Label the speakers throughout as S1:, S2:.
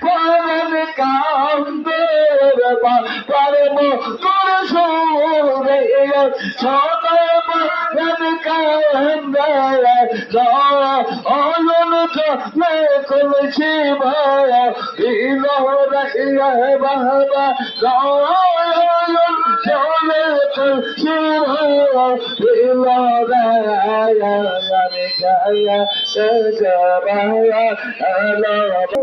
S1: পাহাড়ের পায়া কিল রায়া গমনে গায়া দেবা আলোবা ছেলাম রায়া মিকায়া দেবা আলোবা বাবা তোর সুরিয়া সবাই পরম কান্দে পারব তোর সুরিয়া সবাই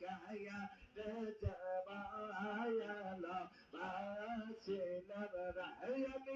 S1: পরম কান্দে অনন মে কলছি ভায়া ইলো রাইয়া বাবা গায়ন চলে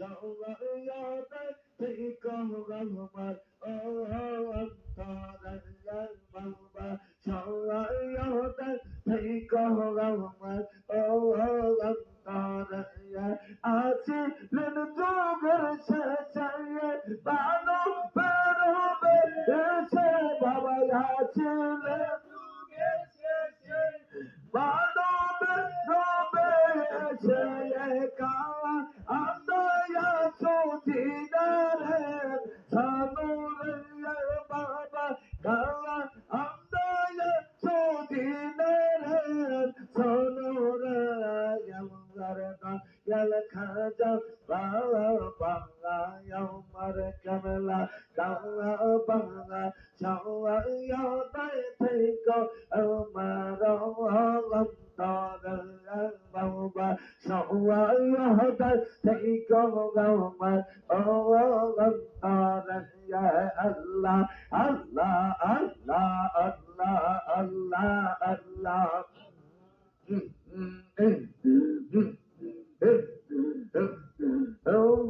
S1: বায়া সাওয়ায়াতে ঠিক আমার ও অন্তর বাবা সাওয়ায়াতে ঠিক আমার ও অন্তর আছে লেন যোগের শেষে বানো পেরোবে এসে বাবা খাজা বাবা বাংলা ইয়ামর কামলা কাওয়া বাংলা সাওয়া ইয়াদাই থেকো আমার অন্তর বাবা সাওয়া ইয়াদাই থেকো আমার অন্তর ইয়া আল্লাহ আল্লাহ আল্লাহ আল্লাহ আল্লাহ আল্লাহ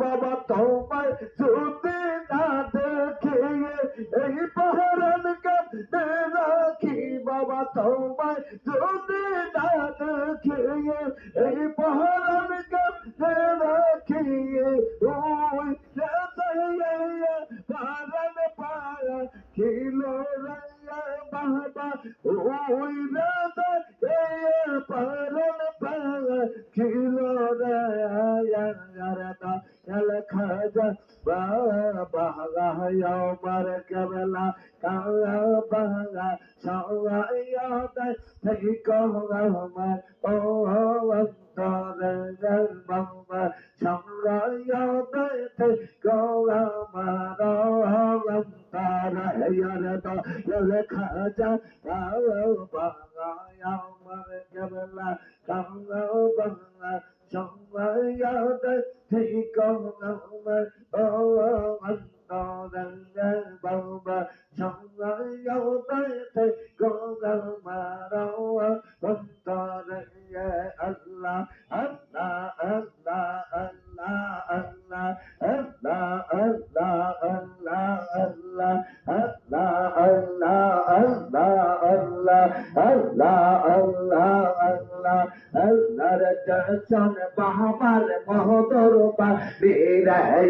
S1: বাবা তোমায় যদি না দেখে, এই পহরন কাঁদতে রাখি। বাবা তোমায় যদি না দেখে, এই পহরন مرنا يا الخجا بابا يا عمر كبلا كان بابا شعرا يا تيكم رحمة أوه دار المما شعرا يا تيكم رحمة أوه دار يا رضا يا الخجا بابا يا yo tay tay go go ma rao con ta re ye Allah Allah Allah Allah Allah Allah Allah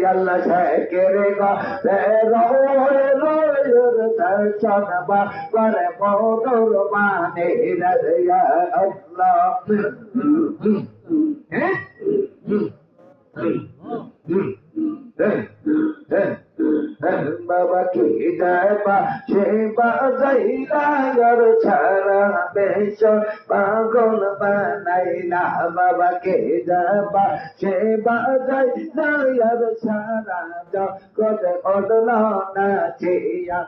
S1: আল্লাহ শেখের গো রোয় রোয় দর্শন বাবার মহদর মানে আল্লাহ হ্যাঁ বাবা কি দেবা সে বাজাইলার ছাড়া বেশ পাগল বানাইলা বাবাকে যাবা সে বাজাই দয়ার সারা জগত অডল নাচিয়া